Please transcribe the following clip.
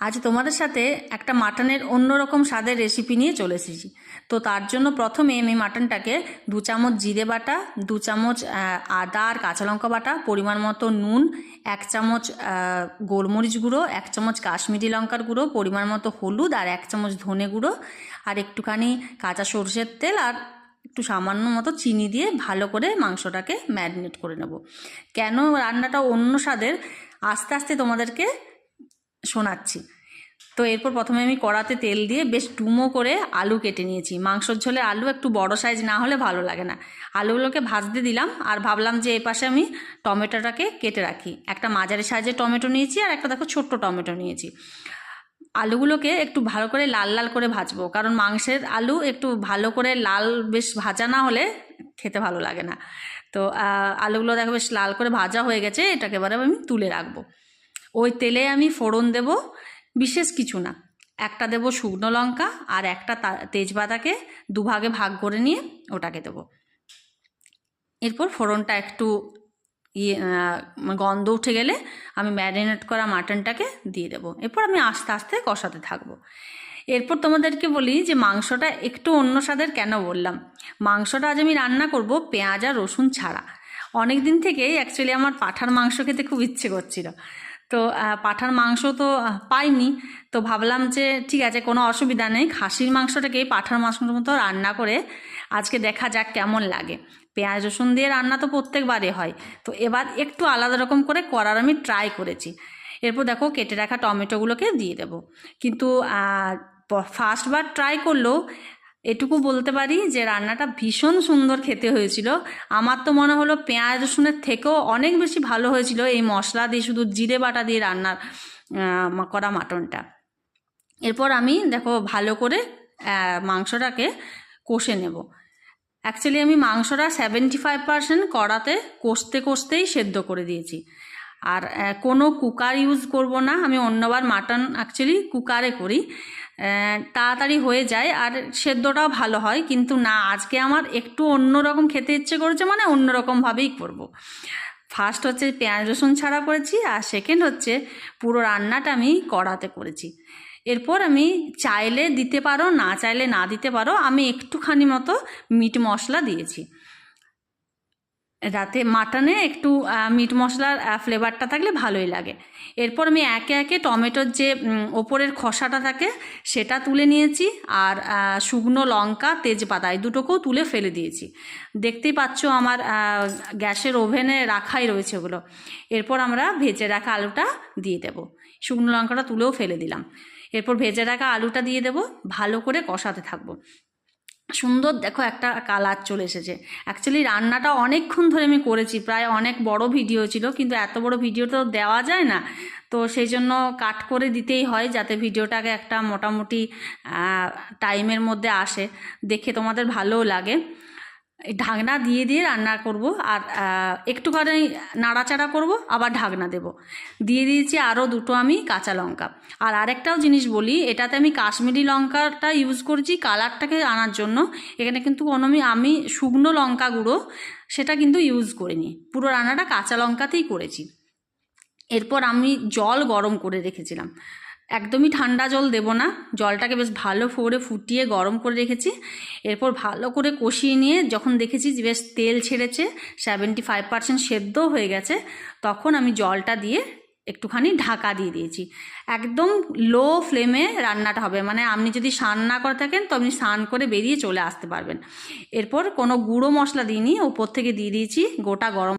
আজ তোমাদের সাথে একটা মাটনের অন্যরকম স্বাদের রেসিপি নিয়ে চলে এসেছি। তো তার জন্য প্রথমে আমি মাটনটাকে দু চামচ জিরে বাটা, দু চামচ আদা আর কাঁচা লঙ্কা বাটা, পরিমাণ মতো নুন, এক চামচ গোলমরিচ গুঁড়ো, এক চামচ কাশ্মীরি লঙ্কার গুঁড়ো, পরিমাণ মতো হলুদ আর এক চামচ ধনে গুঁড়ো আর একটুখানি কাঁচা সর্ষের তেল আর একটু সামান্য মতো চিনি দিয়ে ভালো করে মাংসটাকে ম্যারিনেট করে নেব। কেন রান্নাটা অন্য স্বাদের? আস্তে আস্তে তোমাদেরকে শোনাচ্ছি। তো এরপর প্রথমে আমি কড়াতে তেল দিয়ে বেশ ডুমো করে আলু কেটে নিয়েছি। মাংসর ঝোলে আলু একটু বড় সাইজ না হলে ভালো লাগে না। আলুগুলোকে ভাজতে দিলাম আর ভাবলাম যে এই পাশে আমি টমেটোটাকে কেটে রাখি। একটা মাঝারি সাইজের টমেটো নিয়েছি আর একটা দেখো ছোট্ট টমেটো নিয়েছি। আলুগুলোকে একটু ভালো করে লাল লাল করে ভাজবো। কারণ মাংসের আলু একটু ভালো করে লাল বেশ ভাজা না হলে খেতে ভালো লাগে না। তো আলুগুলো দেখো বেশ লাল করে ভাজা হয়ে গেছে। এটাকে এবারে আমি তুলে রাখব। ওই তেলে আমি ফোড়ন দেব, বিশেষ কিছু না। একটা দেব শুকনো লঙ্কা আর একটা তেজপাতাকে দুভাগে ভাগ করে নিয়ে ওটাকে দেবো। এরপর ফোড়নটা একটু ইয়ে গন্ধ উঠে গেলে আমি ম্যারিনেট করা মাটনটাকে দিয়ে দেবো। এরপর আমি আস্তে আস্তে কষাতে থাকব। এরপর তোমাদেরকে বলি যে মাংসটা একটু অন্য স্বাদের কেন বললাম? মাংসটা আজ আমি রান্না করব পেঁয়াজ আর রসুন ছাড়া। অনেক দিন থেকেই অ্যাকচুয়ালি আমার পাঠার মাংস খেতে খুব ইচ্ছে করছিল। তো পাঠার মাংস তো পাইনি। তো ভাবলাম যে ঠিক আছে, কোনো অসুবিধা নেই। খাসির মাংসটাকে পাঠার মাংসের মতো রান্না করে আজকে দেখা যাক কেমন লাগে। পেঁয়াজ, রসুন দিয়ে রান্না তো প্রত্যেকবারে হয়। তো এবার একটু আলাদা রকম করে করার আমি ট্রাই করেছি। এরপর দেখো কেটে রাখা টমেটোগুলোকে দিয়ে দেবো। কিন্তু ফার্স্টবার ট্রাই করলেও এটুকু বলতে পারি যে রান্নাটা ভীষণ সুন্দর খেতে হয়েছিল। আমার তো মনে হলো পেঁয়াজ রসুনের থেকেও অনেক বেশি ভালো হয়েছিল এই মশলা দিয়ে শুধু জিরে বাটা দিয়ে রান্নার করা মাটনটা। এরপর আমি দেখো ভালো করে মাংসটাকে কষে নেব। অ্যাকচুয়ালি আমি মাংসটা সেভেন্টি ফাইভ পার্সেন্ট কড়াতে কষতে কষতেই সেদ্ধ করে দিয়েছি। আর কোনো কুকার ইউজ করব না, আমি অন্যবার মাটন অ্যাকচুয়ালি কুকারে করি। তাড়াতাড়ি হয়ে যায় আর সেদ্ধটাও ভালো হয়। কিন্তু না, আজকে আমার একটু অন্যরকম খেতে ইচ্ছে করেছে মানে অন্যরকমভাবেই করব। ফার্স্ট হচ্ছে পেঁয়াজ, রসুন ছাড়া করেছি আর সেকেন্ড হচ্ছে পুরো রান্নাটা আমি কড়াতে করেছি। এরপর আমি চাইলে দিতে পারো, না চাইলে না দিতে পারো, আমি একটুখানি মতো মিট মশলা দিয়েছি। রাতে মাটনে একটু মিট মশলার ফ্লেভারটা থাকলে ভালোই লাগে। এরপর আমি একে একে টমেটোর যে ওপরের খসাটা থাকে, সেটা তুলে নিয়েছি আর শুকনো লঙ্কা, তেজপাতা, এই দুটোকেও তুলে ফেলে দিয়েছি। দেখতেই পাচ্ছ আমার গ্যাসের ওভেনে রাখাই রয়েছে ওগুলো। এরপর আমরা ভেজে রাখা আলুটা দিয়ে দেবো। শুকনো লঙ্কাটা তুলেও ফেলে দিলাম। এরপর ভেজে রাখা আলুটা দিয়ে দেবো। ভালো করে কষাতে থাকব। সুন্দর, দেখো একটা কালার চলে এসেছে। অ্যাকচুয়ালি রান্নাটা অনেকক্ষণ ধরে আমি করেছি, প্রায় অনেক বড় ভিডিও ছিল, কিন্তু এত বড় ভিডিও তো দেওয়া যায় না। তো সেই জন্য কাট করে দিতেই হয় যাতে ভিডিওটাকে একটা মোটামুটি টাইমের মধ্যে আসে। দেখে তোমাদের ভালোও লাগে। ঢাকনা দিয়ে দিয়ে রান্না করব আর একটুখানি নাড়াচাড়া করব, আবার ঢাকনা দেব। দিয়ে দিয়েছি আরও দুটো আমি কাঁচা লঙ্কা। আর আরেকটাও জিনিস বলি, এটাতে আমি কাশ্মীরি লঙ্কাটা ইউজ করছি কালারটাকে আনার জন্য। এখানে কিন্তু কোনো আমি আমি শুকনো লঙ্কা গুঁড়ো সেটা কিন্তু ইউজ করিনি। পুরো রান্নাটা কাঁচা লঙ্কাতেই করেছি। এরপর আমি জল গরম করে রেখেছিলাম। একদমই ঠান্ডা জল দেব না। জলটাকে বেশ ভালো করে ফুটিয়ে গরম করে রেখেছি। এরপর ভালো করে কষিয়ে নিয়ে যখন দেখেছি যে বেশ তেল ছেড়েছে সেভেন্টি ফাইভ পার্সেন্ট সেদ্ধ হয়ে গেছে, তখন আমি জলটা দিয়ে একটুখানি ঢাকা দিয়ে দিয়েছি। একদম লো ফ্লেমে রান্নাটা হবে। মানে আপনি যদি স্নান না করে থাকেন, তো আপনি স্নান করে বেরিয়ে চলে আসতে পারবেন। এরপর কোনো গুঁড়ো মশলা দিইনি। ওপর থেকে দিয়ে দিয়েছি গোটা গরম